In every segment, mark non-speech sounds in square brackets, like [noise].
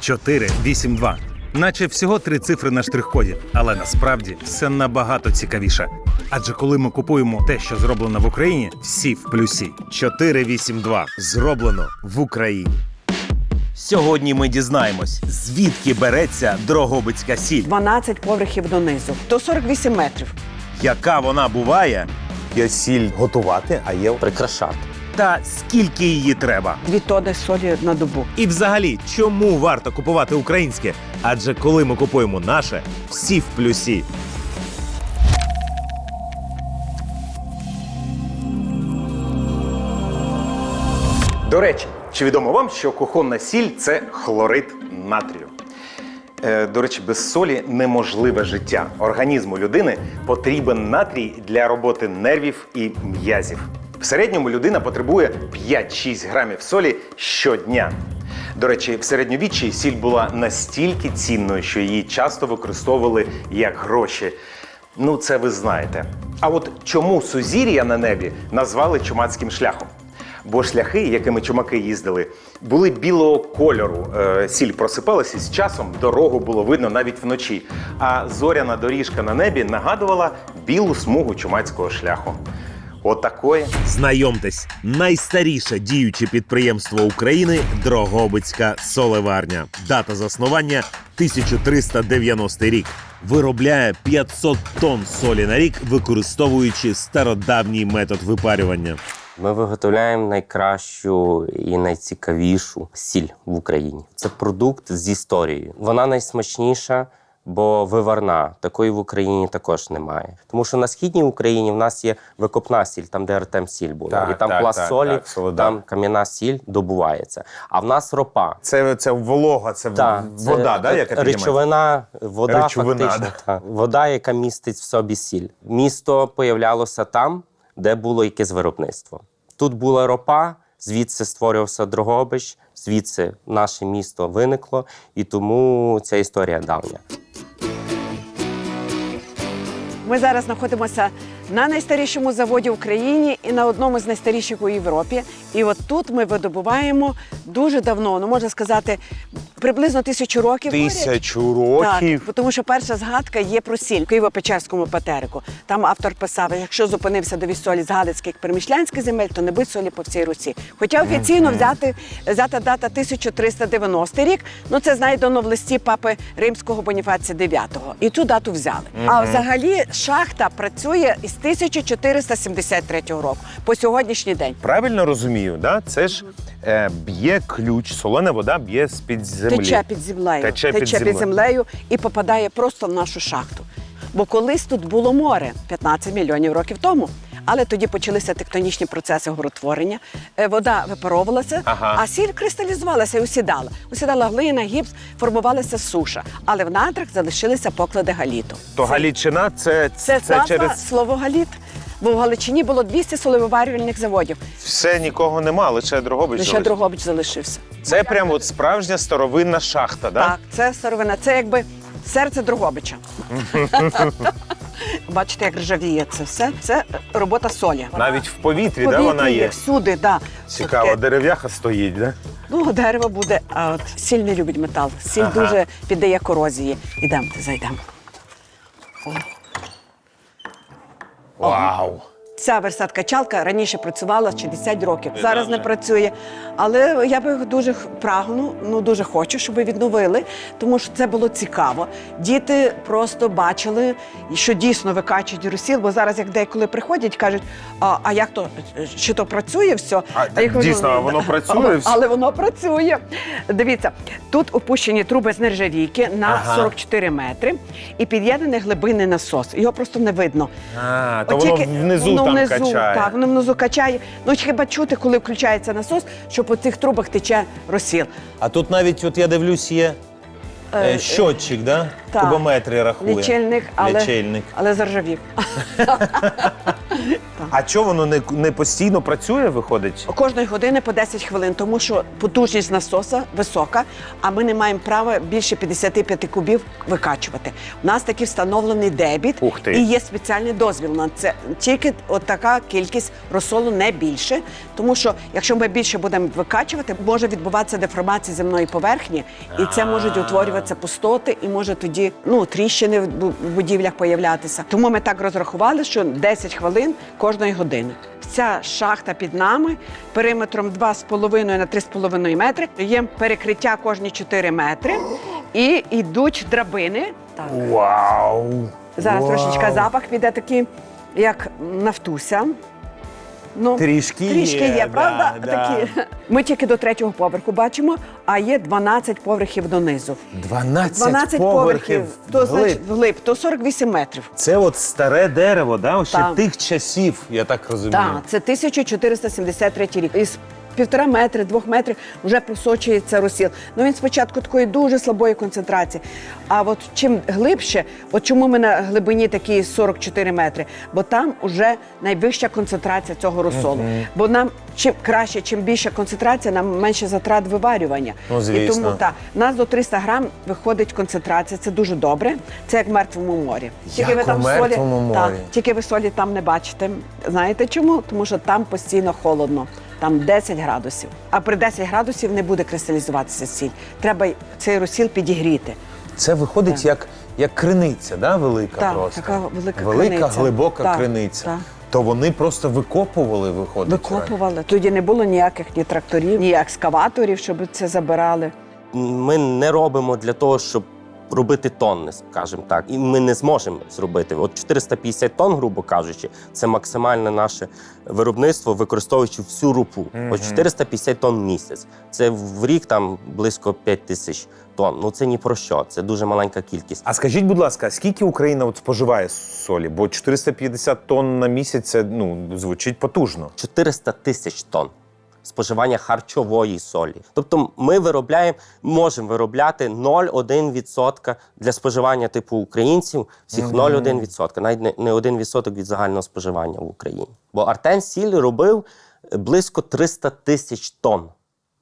482. Наче всього три цифри на штрих-коді, але насправді все набагато цікавіше. Адже коли ми купуємо те, що зроблено в Україні, всі в плюсі. 482. Зроблено в Україні. Сьогодні ми дізнаємось, звідки береться Дрогобицька сіль, 12 поверхів донизу, до 48 метрів. яка вона буває, Є сіль готувати, а є прикрашати. Та скільки її треба. Дві тони солі на добу. І взагалі, чому варто купувати українське? Адже коли ми купуємо наше, всі в плюсі. До речі, чи відомо вам, що кухонна сіль це хлорид натрію? Е, До речі, без солі неможливе життя. Організму людини потрібен натрій для роботи нервів і м'язів. В середньому людина потребує 5-6 грамів солі щодня. До речі, в середньовіччі сіль була настільки цінною, що її часто використовували як гроші. Ну, це ви знаєте. А от чому сузір'я на небі назвали чумацьким шляхом? Бо шляхи, якими чумаки їздили, були білого кольору. Е, Сіль просипалася і з часом дорогу було видно навіть вночі. А зоряна доріжка на небі нагадувала білу смугу чумацького шляху. Отакої. Знайомтесь, найстаріше діюче підприємство України Дрогобицька солеварня. Дата заснування 1390 рік. Виробляє 500 тонн солі на рік, використовуючи стародавній метод випарювання. Ми виготовляємо найкращу і найцікавішу сіль в Україні. Це продукт з історією. Вона найсмачніша, бо виварна. Такої в Україні також немає. Тому що на східній Україні в нас є викопна сіль, там де Артем сіль була. Так, і там так, пласт так, солі, так, солода. там кам'яна сіль добувається. А в нас ропа. це, це волога, це Та, вода, це да, яка піднімається? речовина, вода Речовина, фактично. да. та. Вода, яка містить в собі сіль. Місто появлялося там, де було якесь виробництво. Тут була ропа, звідси створювався Дрогобич, звідси наше місто виникло, і тому ця історія давня. Ми зараз знаходимося на найстарішому заводі в Україні і на одному з найстаріших у Європі. І от тут ми видобуваємо дуже давно, ну можна сказати, приблизно тисячу років. Тисячу років. Так, тому що перша згадка є про сіль в Києво-Печерському патерику. Там автор писав, якщо зупинився до солі з Галицьких перемішлянських земель, то не бить солі по всій Русі. Хоча офіційно взяти, взята дата 1390 рік, ну це знайдено в листі папи римського Боніфація IX. І цю дату взяли. А взагалі шахта працює із 1473 року по сьогоднішній день. Правильно розумію, да? це ж е, б'є ключ, солона вода б'є з-під землі. Тече під землею, Тече під землею. землею і попадає просто в нашу шахту. Бо колись тут було море 15 мільйонів років тому. Але тоді почалися тектонічні процеси горотворення. Е, Вода випаровувалася, Ага. а сіль кристалізувалася і усідала. Усідала глина, гіпс, формувалася суша. Але в надрах залишилися поклади галіту. То Галічина це, Це, це через слово галіт. Бо в Галичині було 200 солевиварювальних заводів. все нікого нема, лише Дрогобич. Лише залишився. Дрогобич залишився. Це прям от справжня старовинна шахта, да? Так, це сировина, це якби серце Дрогобича. [laughs] Бачите, як ржавіє це все. Це робота солі. Навіть в повітрі, да, вона є. всюди, да. Цікаво, Таке, дерев'яха стоїть, да? Ну, дерево буде, а от сіль не любить метал. Сіль Ага. дуже піддає корозії. Ідемо, зайдемо. Вау! Ця версат-качалка раніше працювала 60 років. Зараз не працює. Але я би дуже прагну, ну дуже хочу, щоб відновили, тому що це було цікаво. Діти просто бачили, що дійсно викачують розсіл, бо зараз, як деколи приходять, кажуть: а, а як то чи то працює все? А, так дійсно, а воно працює все? але воно працює. Дивіться, тут опущені труби з нержавійки на Ага. 44 метри і під'єднаний глибинний насос. Його просто не видно. А, то воно тільки- внизу воно там внизу, качає. Так, воно внизу качає. Ну хіба чути, коли включається насос, що по цих трубах тече розсіл. А тут навіть, от я дивлюсь, є Е, е, щотчик, да? Так. кубометри рахує. Лічильник, але, Лічильник. але заржавів. [laughs] А чого воно не, не постійно працює, виходить? Кожної години по 10 хвилин, тому що потужність насоса висока, а ми не маємо права більше 55 кубів викачувати. У нас такий встановлений дебіт Ух ти. і є спеціальний дозвіл на це. Тільки от така кількість розсолу не більше, тому що якщо ми більше будемо викачувати, може відбуватися деформація земної поверхні, і це можуть утворюватися пустоти, і може тоді ну тріщини в в будівлях появлятися. Тому ми так розрахували, що 10 хвилин кожної години. Ця шахта під нами периметром 2,5 на 3,5 метри. Є перекриття кожні 4 метри і йдуть драбини. Так. Вау! Зараз Вау. трошечка запах піде такий, як нафтуся. Ну, Трішки трішки є, є, правда? да, Такі. Ми тільки до третього поверху бачимо, а є 12 поверхів донизу. 12, 12 поверхів то вглиб. значить вглиб, то 48 метрів. Це от старе дерево, да? ще Так. тих часів, я так розумію. Так, це 1473 рік. Із півтора метри, двох метрів вже просочується розсіл. Ну він спочатку такої дуже слабої концентрації. А от чим глибше, от чому ми на глибині такі 44 метри? Бо там вже найвища концентрація цього розсолу. Бо нам чим краще, чим більша концентрація, нам менше затрат виварювання. Ну, І тому так, у нас до 300 грам виходить концентрація. Це дуже добре. Це як в мертвому морі. Як у мертвому Так, морі. тільки ви солі там не бачите. Знаєте чому? Тому що там постійно холодно. Там 10 градусів. А при 10 градусів не буде кристалізуватися сіль. Треба цей розсіл підігріти. Це виходить Так. як, як криниця, да? велика Так, просто. така велика велика криниця. глибока Так, криниця. так. То вони просто викопували, виходить. Викопували. Тоді не було ніяких ні тракторів, ні екскаваторів, щоб це забирали. Ми не робимо для того, щоб робити тонни, скажімо так. І ми не зможемо зробити. От 450 тонн, грубо кажучи, це максимальне наше виробництво, використовуючи всю рупу. От 450 тонн в місяць. Це в рік там близько 5 тисяч тонн. Ну це ні про що. Це дуже маленька кількість. А скажіть, будь ласка, скільки Україна от споживає солі? Бо 450 тонн на місяць це ну, звучить потужно. 400 тисяч тонн споживання харчової солі. Тобто ми виробляємо, можемо виробляти 0,1% для споживання типу українців, всіх 0,1%, навіть не- не 1% від загального споживання в Україні. Бо Артен Сіль робив е, близько 300 тисяч тонн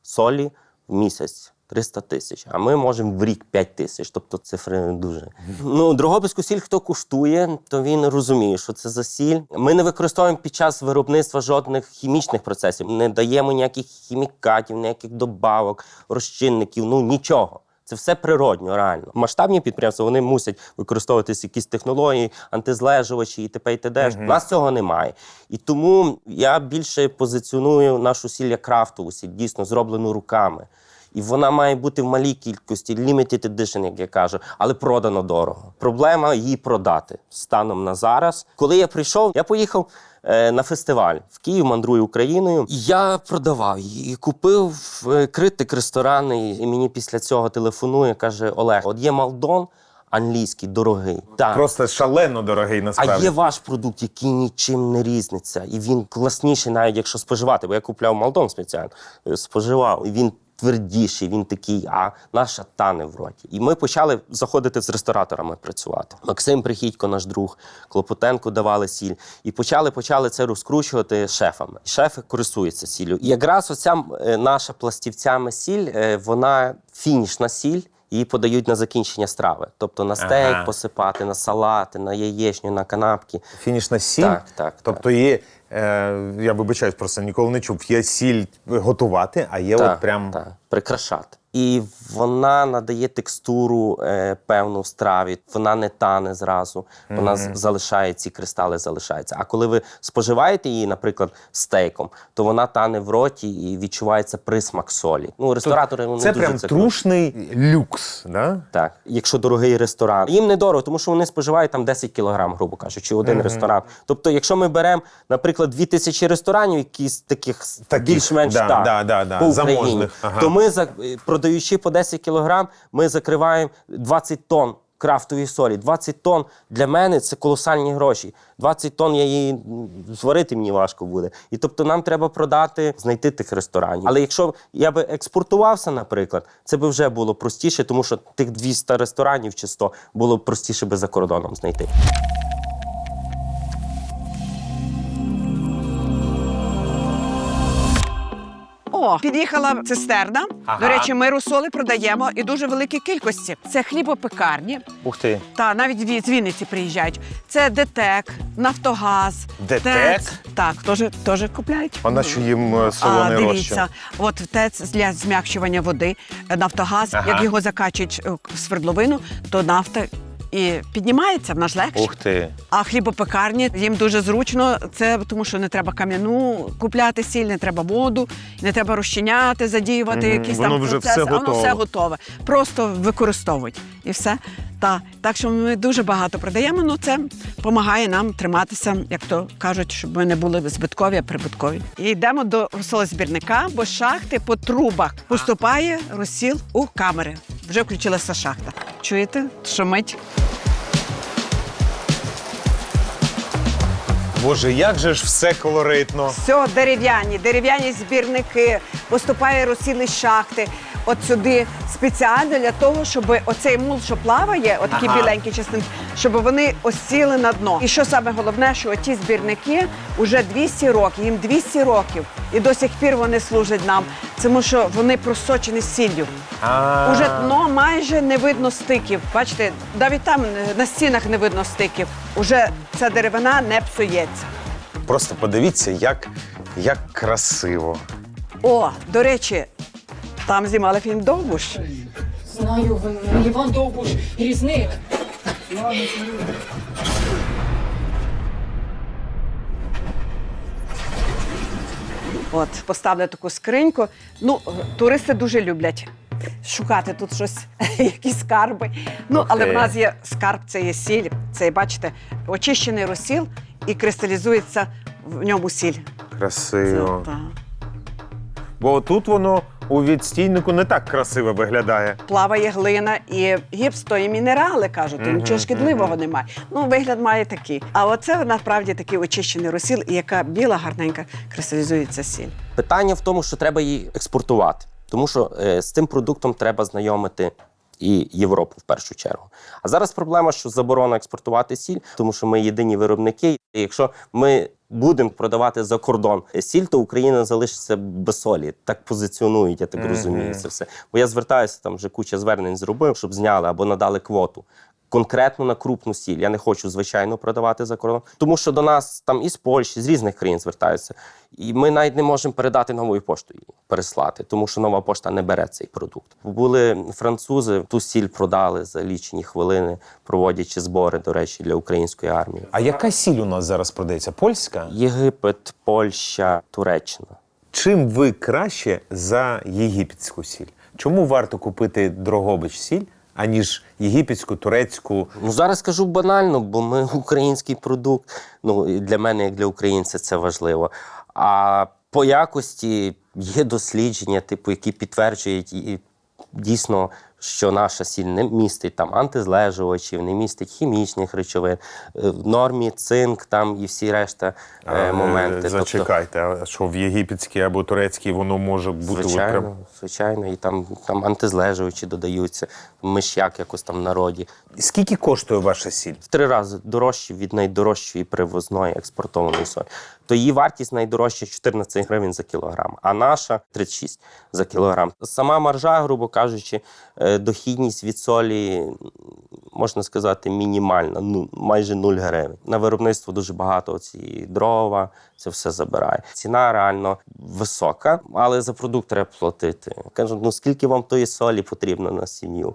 солі в місяць. 300 тисяч, а ми можемо в рік 5 тисяч, тобто цифри не дуже. Ну, Дрогобицьку сіль, хто куштує, то він розуміє, що це за сіль. Ми не використовуємо під час виробництва жодних хімічних процесів, не даємо ніяких хімікатів, ніяких добавок, розчинників, ну нічого. Це все природньо, реально. Масштабні підприємства вони мусять використовуватись якісь технології, антизлежувачі і т.п. і т.д. У нас цього немає. І тому я більше позиціоную нашу сіль як крафтову сіль, дійсно зроблену руками. І вона має бути в малій кількості, limited edition, як я кажу, але продано дорого. Проблема її продати станом на зараз. Коли я прийшов, я поїхав е, на фестиваль в Київ, мандрую Україною. І я продавав її. І купив е, критик ресторанний. І мені після цього телефонує, каже: Олег, от є Малдон англійський, дорогий. Так. Просто шалено дорогий А є ваш продукт, який нічим не різниться, і він класніший, навіть якщо споживати. Бо я купляв Малдон спеціально, е, споживав, і він твердіший, він такий, а наша тане в роті. І ми почали заходити з рестораторами працювати. Максим Прихідько, наш друг, Клопотенко давали сіль. І почали почали це розкручувати шефами. Шефи користуються сіллю. І якраз оця е, наша пластівцями сіль, е, вона фінішна сіль. Її подають на закінчення страви, тобто на стейк Ага. посипати, на салати, на яєчню, на канапки. Фінішна сіль. Так, так, Тобто є, е, я вибачаюсь, просто ніколи не чув. Є сіль готувати, а є от прям. так, прикрашати. І вона надає текстуру е, певну в страві, вона не тане зразу, вона з- залишає ці кристали, залишаються. А коли ви споживаєте її, наприклад, стейком, то вона тане в роті і відчувається присмак солі. Ну, ресторатори вони Це дуже прям це трушний люкс, да? так, якщо дорогий ресторан, їм недорого, тому що вони споживають там 10 кілограм, грубо кажучи, один ресторан. Тобто, якщо ми беремо, наприклад, 2000 ресторанів, якісь таких, Таких, більш-менш да, так, да, да, да, по Україні, заможних, ага. то ми за- продаючи по 10 кілограм, ми закриваємо 20 тонн крафтової солі. 20 тонн для мене це колосальні гроші. 20 тонн я її зварити мені важко буде. І тобто нам треба продати, знайти тих ресторанів. Але якщо я би експортувався, наприклад, це би вже було простіше, тому що тих 200 ресторанів чи 100 було б простіше би за кордоном знайти. О, під'їхала цистерна. До речі, ми русоли продаємо і дуже великі кількості. Це хлібопекарні. Ух ти. Та навіть ві- з Вінниці приїжджають. Це ДТЕК, Нафтогаз. ДТЕК? ТЕЦ. Так, теж, теж купляють. А на що їм е, солоний розчин? дивіться, от ТЕЦ для зм'якшування води, е, Нафтогаз, Ага. як його закачують е, в свердловину, то нафта і піднімається, вона ж легше. Ух ти. А хлібопекарні їм дуже зручно. Це тому, що не треба кам'яну купляти сіль, не треба воду, не треба розчиняти, задіювати Мгм, якісь воно там вже процеси. все а Воно готове. все готове. Просто використовують і все. Та так що ми дуже багато продаємо. Ну це допомагає нам триматися, як то кажуть, щоб ми не були збиткові, а прибуткові. І йдемо до розсолозбірника, бо з шахти по трубах поступає розсіл у камери. Вже включилася шахта. Чуєте? Шумить. Боже, як же ж все колоритно. Все, дерев'яні, дерев'яні збірники, поступає розсіл шахти. От сюди спеціально для того, щоб оцей мул, що плаває, от такі Ага. біленькі частинки, щоб вони осіли на дно. І що саме головне, що ті збірники вже 200 років, їм 200 років, і до сих пір вони служать нам, тому що вони просочені сіллю. А. Уже дно майже не видно стиків. Бачите, навіть там е, на стінах не видно стиків. Уже ця деревина не псується. Просто подивіться, як, як красиво. О, до речі, там знімали фільм Довбуш. Знаю, ви- Іван Довбуш, різник. От, поставили таку скриньку. Ну, туристи дуже люблять шукати тут щось, [laughs] якісь скарби. Ну, але в нас є скарб, це є сіль. Це, бачите, очищений розсіл і кристалізується в ньому сіль. Це, Красиво. та. Бо тут воно у відстійнику не так красиво виглядає. Плаває глина і гіпс, то і мінерали кажуть, і нічого шкідливого немає. Ну, вигляд має такий. А оце насправді такий очищений розсіл, і яка біла, гарненька кристалізується сіль. Питання в тому, що треба її експортувати, тому що е, з цим продуктом треба знайомити і Європу в першу чергу. А зараз проблема, що заборона експортувати сіль, тому що ми єдині виробники. І якщо ми будемо продавати за кордон сіль, то Україна залишиться без солі. Так позиціонують, я так розумію, це все. Бо я звертаюся, там вже куча звернень зробив, щоб зняли або надали квоту. Конкретно на крупну сіль. Я не хочу, звичайно, продавати за кордон, тому що до нас там із Польщі, з різних країн звертаються. І ми навіть не можемо передати новою поштою переслати, тому що нова пошта не бере цей продукт. Були французи, ту сіль продали за лічені хвилини, проводячи збори, до речі, для української армії. А яка сіль у нас зараз продається? Польська? Єгипет, Польща, Туреччина. Чим ви краще за єгипетську сіль? Чому варто купити Дрогобич сіль, аніж єгипетську, турецьку? Ну зараз кажу банально, бо ми [laughs] український продукт. Ну для мене, як для українця, це важливо. А по якості є дослідження, типу, які підтверджують і дійсно, що наша сіль не містить там антизлежувачів, не містить хімічних речовин, Е, в нормі цинк там і всі решта е, моменти. Тобто, Зачекайте, а що в єгипетській або турецькій воно може бути Звичайно, прям- звичайно, і там, там антизлежувачі додаються, миш'як якось там в народі. Скільки коштує ваша сіль? в три рази дорожче від найдорожчої привозної експортованої солі. То її вартість найдорожча 14 гривень за кілограм, а наша 36 за кілограм. Сама маржа, грубо кажучи, е, дохідність від солі, можна сказати, мінімальна, ну майже 0 гривень. На виробництво дуже багато ці дрова, це все забирає. Ціна реально висока, але за продукт треба платити. Кажуть, ну скільки вам тої солі потрібно на сім'ю?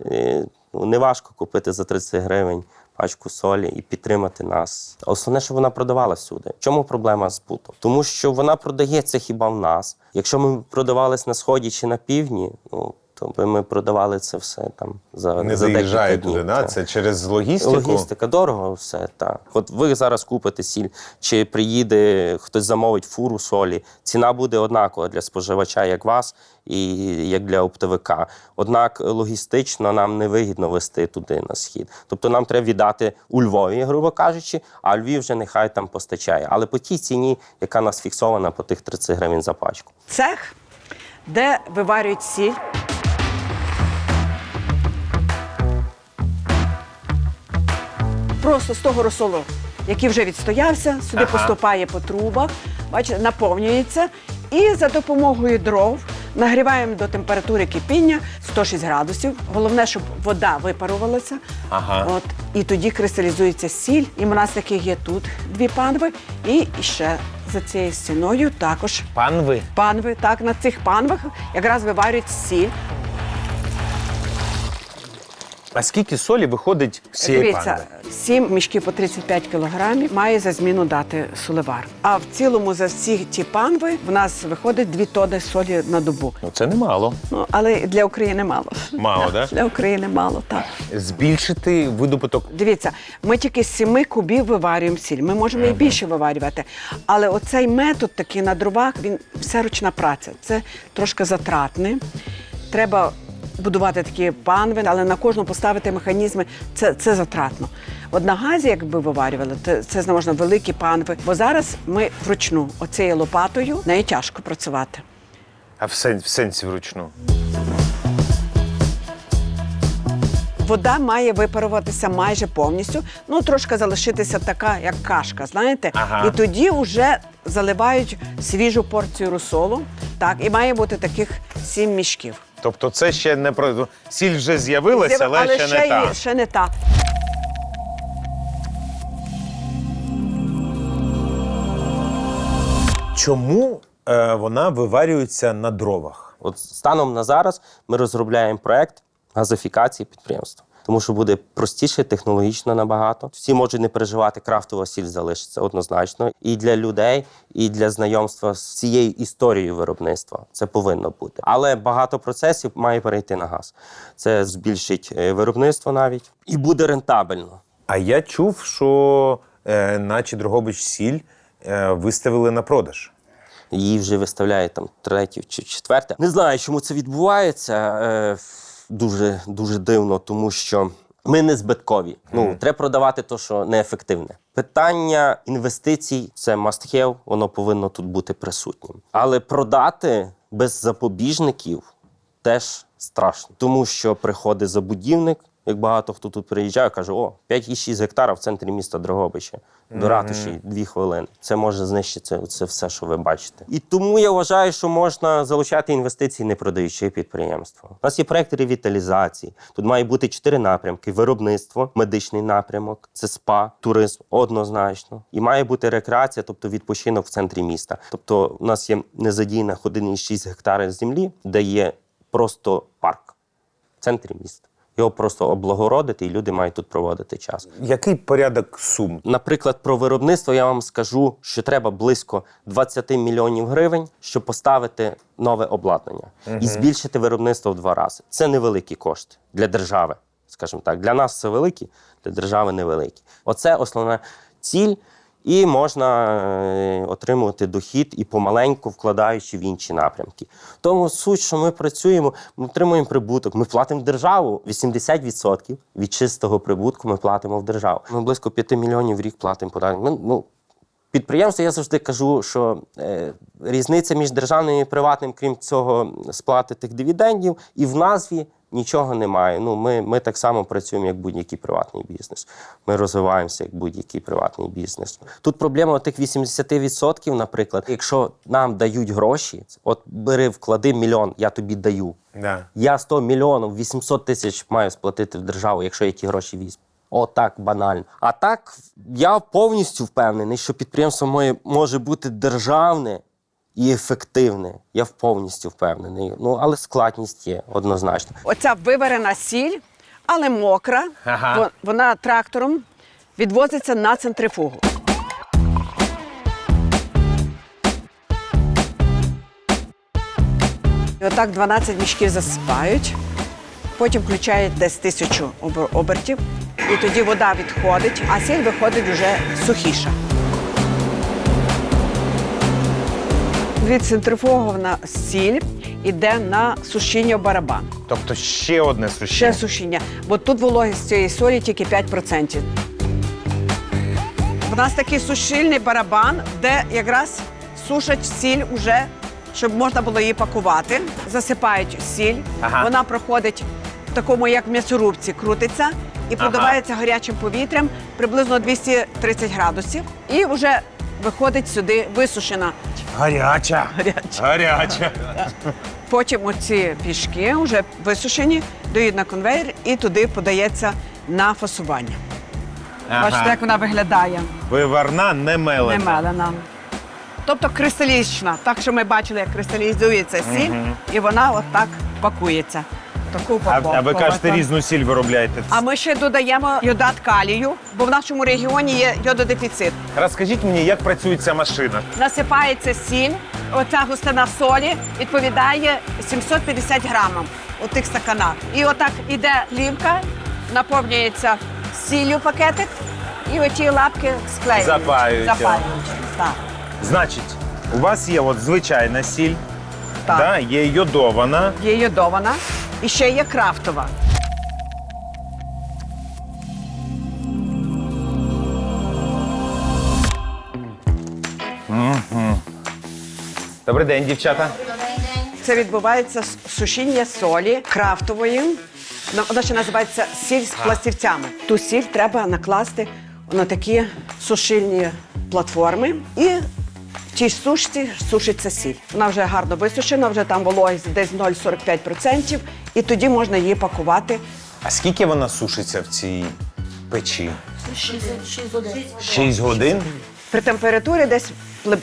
Е, Ну, неважко купити за 30 гривень пачку солі і підтримати нас. Основне, що вона продавала сюди. Чому проблема з бутом? Тому що вона продається хіба в нас. Якщо ми продавались на сході чи на півдні, ну то би ми продавали це все там за, Не за декілька заїжджає днів. туди, да? та. це через логістику. Логістика дорого, все так. От ви зараз купите сіль, чи приїде хтось замовить фуру солі. Ціна буде однакова для споживача, як вас, і як для оптовика. Однак логістично нам не вигідно вести туди на схід. Тобто нам треба віддати у Львові, грубо кажучи, а Львів вже нехай там постачає. Але по тій ціні, яка нас фіксована по тих 30 гривень за пачку. Цех, де виварюють сіль. Просто з того розсолу, який вже відстоявся, сюди поступає по трубах, бачите, наповнюється. І за допомогою дров нагріваємо до температури кипіння 106 градусів. Головне, щоб вода випарувалася. Ага. От, і тоді кристалізується сіль. І у нас таких є тут дві панви. І ще за цією стіною також Панви. панви. Так, на цих панвах якраз виварюють сіль. А скільки солі виходить з цієї Дивіться, панви? сім мішків по 35 кілограмів має за зміну дати соливар. А в цілому за всі ті панви в нас виходить 2 тони солі на добу. Ну це немало. Ну але для України мало. Мало, да? Для України мало, так. Збільшити видобуток. Дивіться, ми тільки з 7 кубів виварюємо сіль. Ми можемо і більше виварювати. Але оцей метод такий на дровах, він все ручна праця. Це трошки затратне. Треба будувати такі панви, але на кожну поставити механізми це, це затратно. От на газі, якби виварювали, то це можна великі панви. Бо зараз ми вручну оцією лопатою нею тяжко працювати. А в, сен, в сенсі вручну. Вода має випаруватися майже повністю, ну трошки залишитися така, як кашка, знаєте? Ага. І тоді вже заливають свіжу порцію розсолу. Так, і має бути таких сім мішків. Тобто це ще не про. Сіль вже з'явилася, але, ще, не та. ще не та. Чому е, вона виварюється на дровах? От станом на зараз ми розробляємо проект газифікації підприємства. Тому що буде простіше, технологічно набагато. Всі можуть не переживати, крафтова сіль залишиться однозначно. І для людей, і для знайомства з цією історією виробництва це повинно бути. Але багато процесів має перейти на газ. Це збільшить е, виробництво навіть і буде рентабельно. А я чув, що е, наче Дрогобич сіль е, виставили на продаж. Її вже виставляють там третє чи четверте. Не знаю, чому це відбувається. Е, дуже дуже дивно, тому що ми не збиткові. Ну треба продавати те, що неефективне. Питання інвестицій це must have, воно повинно тут бути присутнім. Але продати без запобіжників теж страшно, тому що приходить забудівник. Як багато хто тут приїжджає, каже: о, 5,6 гектара в центрі міста Дрогобича. До ратуші дві хвилини. Це може знищити це все, що ви бачите. І тому я вважаю, що можна залучати інвестиції, не продаючи підприємство. У нас є проект ревіталізації. Тут має бути чотири напрямки: виробництво, медичний напрямок, це спа, туризм однозначно. І має бути рекреація, тобто відпочинок в центрі міста. Тобто, у нас є незадіяна 1,6 гектари землі, де є просто парк в центрі міста. Його просто облагородити, і люди мають тут проводити час. Який порядок сум? Наприклад, про виробництво я вам скажу, що треба близько 20 мільйонів гривень, щоб поставити нове обладнання і збільшити виробництво в два рази. Це невеликі кошти для держави, скажімо так. Для нас це великі, для держави невеликі. Оце основна ціль. І можна е, отримувати дохід і помаленьку вкладаючи в інші напрямки. Тому суть, що ми працюємо, ми отримуємо прибуток. Ми платимо державу 80% від чистого прибутку. Ми платимо в державу. Ми близько 5 мільйонів в рік платимо податки. Ми, ну, Підприємство, я завжди кажу, що е, різниця між державним і приватним, крім цього, сплати тих дивідендів, і в назві нічого немає. Ну, ми, ми так само працюємо, як будь-який приватний бізнес. Ми розвиваємося як будь-який приватний бізнес. Тут проблема тих 80%, наприклад, якщо нам дають гроші, от бери, вклади мільйон, я тобі даю. Да. Я 100 мільйонів, 800 тисяч маю сплатити в державу, якщо я ті гроші візьму. Отак банально. А так я повністю впевнений, що підприємство моє може бути державне і ефективне. Я повністю впевнений. Ну але складність є однозначно. Оця виварена сіль, але мокра. Ага. Во- Вона трактором відвозиться на центрифугу. І отак 12 мішків засипають. Потім включають десь тисячу обер- обертів. І тоді вода відходить, а сіль виходить вже сухіша. Відцентрифугована сіль іде на сушіння барабан. Тобто ще одне Ще сушіння. сушіння. Бо тут вологість цієї солі тільки 5%. У нас такий сушильний барабан, де якраз сушать сіль уже, щоб можна було її пакувати. Засипають сіль, Ага. вона проходить в такому, як в м'ясорубці, крутиться і Ага. гарячим повітрям приблизно 230 градусів. І вже виходить сюди висушена. Гаряча. Гаряча. Гаряча. Потім оці пішки вже висушені, дають на конвейер і туди подається на фасування. Бачите, як вона виглядає, Виварна не не мелена. мелена. Тобто кристалічна. Так що ми бачили, як кристалізується сіль, і вона отак пакується. Таку А, упаковку. а ви кажете, різну сіль виробляєте. А ми ще додаємо йодат калію, бо в нашому регіоні є йододефіцит. Розкажіть мені, як працює ця машина? Насипається сіль, оця густина солі відповідає 750 грамам у тих стаканах. І отак іде плівка, наповнюється сіллю пакетик, і оті лапки склеюють. Запаюються. Запаюють. Так. Значить, у вас є от звичайна сіль, Так. Да, є йодована. Є йодована і ще є крафтова. Добрий день, дівчата. Це відбувається сушіння солі крафтової. Ну, Вона ще називається сіль з пластівцями. Ту сіль треба накласти на такі сушильні платформи. І тій сушці сушиться сіль. Вона вже гарно висушена, вже там вологість десь 0,45%. І тоді можна її пакувати. А скільки вона сушиться в цій печі? Шість годин. При температурі десь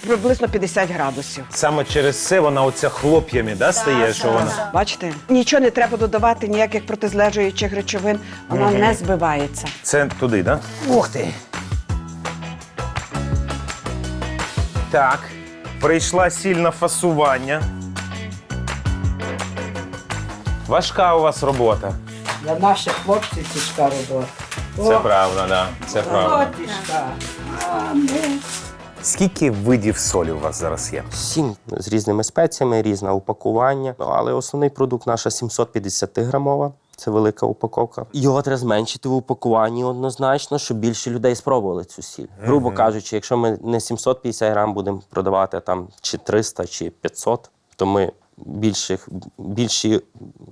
приблизно 50 градусів. Саме через це вона оця хлоп'ями да, стає, що вона. Бачите, нічого не треба додавати, ніяких протизлежуючих речовин, вона не збивається. Це туди, так? Да? Ух ти. Так. Прийшла сіль на фасування. Важка у вас робота. Для наших хлопців тяжка робота. Це правда, да. Це правда. Тяжка. Скільки видів солі у вас зараз є? Сім з різними спеціями, різне упакування. Ну, але основний продукт наша 750 грамова. Це велика упаковка. Його треба зменшити в упакуванні однозначно, щоб більше людей спробували цю сіль. Грубо кажучи, якщо ми не 750 грам будемо продавати а там чи 300, чи 500, то ми більших, більші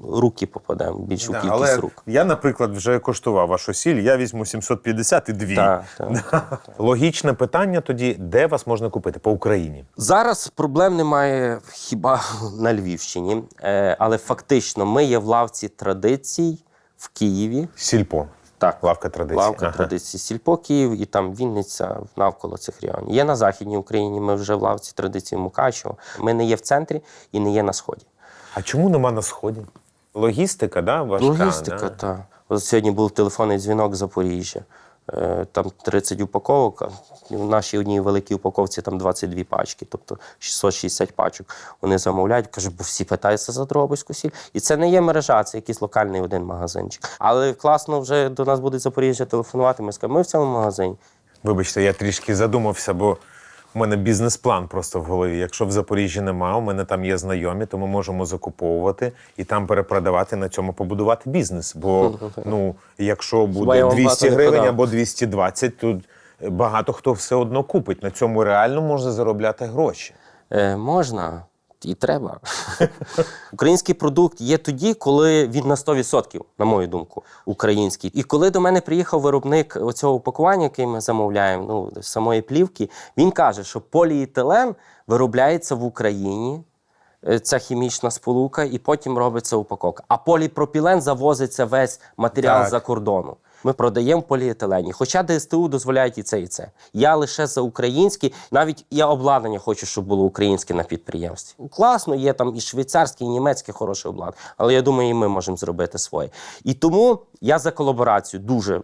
руки попадемо, більшу Да, кількість але рук. я, наприклад, вже коштував вашу сіль, я візьму 750 і дві. Так, [laughs] так. Логічне питання тоді, де вас можна купити? По Україні. Зараз проблем немає хіба на Львівщині, Е, але фактично ми є в лавці традицій в Києві. Сільпо. Так, Лавка традиції. Лавка Ага. традиції Сільпо Київ і там Вінниця навколо цих районів. Є на Західній Україні, ми вже в лавці традиції Мукачево. Ми не є в центрі і не є на сході. А чому нема на сході? Логістика, да, важка. Логістика, да? так. Сьогодні був телефонний дзвінок з Запоріжжя. Е, Там 30 упаковок, в нашій одній великій упаковці там 22 пачки, тобто 660 пачок. Вони замовляють, кажуть, бо всі питаються за Дрогобицьку сіль. І це не є мережа, це якийсь локальний один магазинчик. Але класно вже до нас буде Запоріжжя телефонувати. Ми скажемо, ми в цьому магазині. Вибачте, я трішки задумався, бо у мене бізнес-план просто в голові. Якщо в Запоріжжі нема, у мене там є знайомі, то ми можемо закуповувати і там перепродавати, на цьому побудувати бізнес. Бо [laughs] ну, якщо буде вам 200 гривень або 220, то багато хто все одно купить. На цьому реально можна заробляти гроші. Е, можна і треба. Український продукт є тоді, коли він на 100%, на мою думку, український. І коли до мене приїхав виробник оцього упакування, який ми замовляємо, ну, самої плівки, він каже, що поліетилен виробляється в Україні. е, Ця хімічна сполука, і потім робиться упаковка. А поліпропілен завозиться весь матеріал Так. за кордону. Ми продаємо поліетилені. Хоча ДСТУ дозволяють і це, і це. Я лише за українські, навіть я обладнання хочу, щоб було українське на підприємстві. Класно, є там і швейцарське, і німецьке хороше обладнання. Але я думаю, і ми можемо зробити своє. І тому я за колаборацію дуже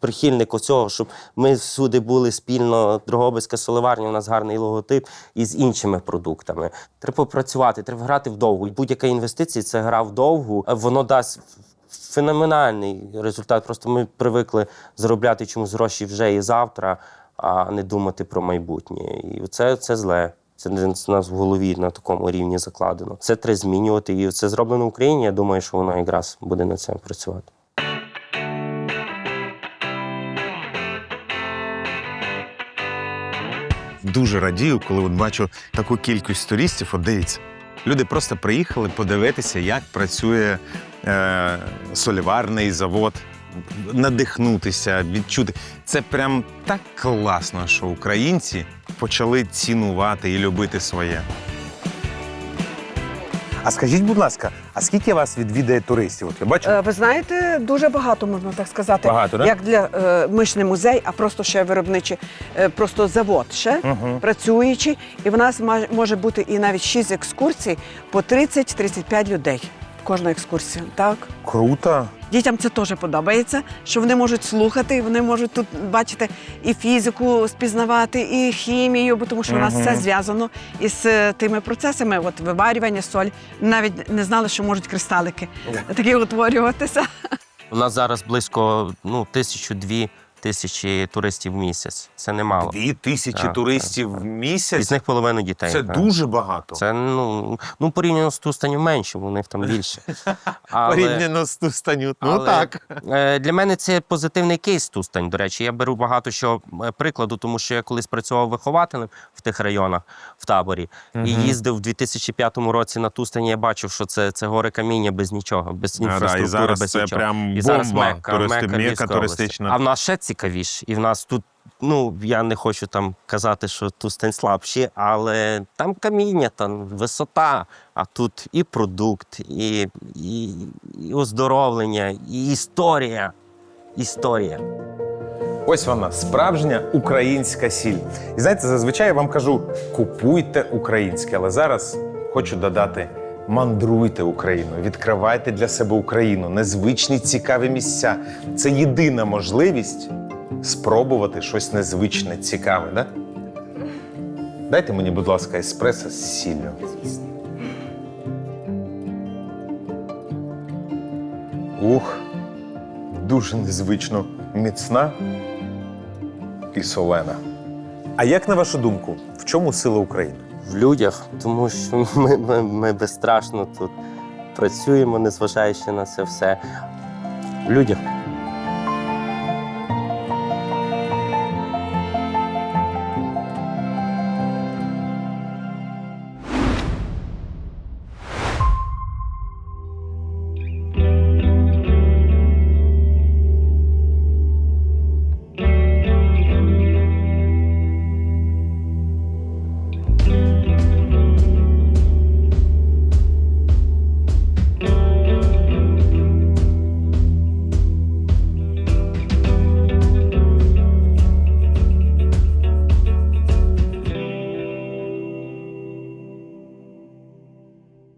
прихильник оцього, щоб ми всюди були спільно. Дрогобицька соливарня, у нас гарний логотип і з іншими продуктами. Треба працювати, треба грати вдовгу. Будь-яка інвестиція це гра вдовгу. Воно дасть феноменальний результат. Просто ми привикли заробляти чомусь гроші вже і завтра, а не думати про майбутнє. І це, це зле. Це з нас в голові на такому рівні закладено. Це треба змінювати. І це зроблено в Україні. Я думаю, що воно якраз буде над цим працювати. Дуже радію, коли от бачу таку кількість туристів. От дивіться, люди просто приїхали подивитися, як працює е, соліварний завод, надихнутися, відчути. Це прям так класно, що українці почали цінувати і любити своє. А скажіть, будь ласка, а скільки вас відвідає туристів? От я бачу. Е, Ви знаєте, дуже багато можна так сказати. Багато, да? Як для е, ми ж не музей, а просто ще виробничий, е, просто завод ще працюючий. І в нас ма- може бути і навіть 6 екскурсій по 30-35 людей. Кожна екскурсія, так. Круто. Дітям це теж подобається, що вони можуть слухати, вони можуть тут бачити і фізику спізнавати, і хімію, бо тому що у нас Мгм. все зв'язано із е, тими процесами. От виварювання, соль. Навіть не знали, що можуть кристалики такі утворюватися. У нас зараз близько ну, тисячу-дві тисячі туристів в місяць. Це немало. Дві тисячі Так, туристів в Із місяць. них половина дітей. Це так. дуже багато. Це ну, ну порівняно з Тустанів менше, у них там більше. [laughs] Але, Порівняно з Тустанют. Ну але, так. е, Для мене це позитивний кейс Тустань. До речі, я беру багато що е, прикладу, тому що я колись працював вихователем в тих районах в таборі і їздив в 2005 році на Тустані. Я бачив, що це, це гори каміння без нічого, без да, і інфраструктури, зараз без це нічого. прям і зараз бомба Мекка, туристи- Львівська область. туристична. А в нас ще цікавіше. І в нас тут. Ну, я не хочу там казати, що Тустань слабші, але там каміння, там висота, а тут і продукт, і, і, і оздоровлення, і історія. Історія. Ось вона, справжня українська сіль. І знаєте, зазвичай я вам кажу: купуйте українське, але зараз хочу додати. Мандруйте Україну, відкривайте для себе Україну, незвичні цікаві місця. Це єдина можливість спробувати щось незвичне, цікаве, да? Дайте мені, будь ласка, еспресо з сіллю. Ух, дуже незвично міцна і солена. А як на вашу думку, в чому сила України? В людях, тому що [laughs] ми, ми, ми безстрашно тут працюємо, незважаючи на це все. В людях.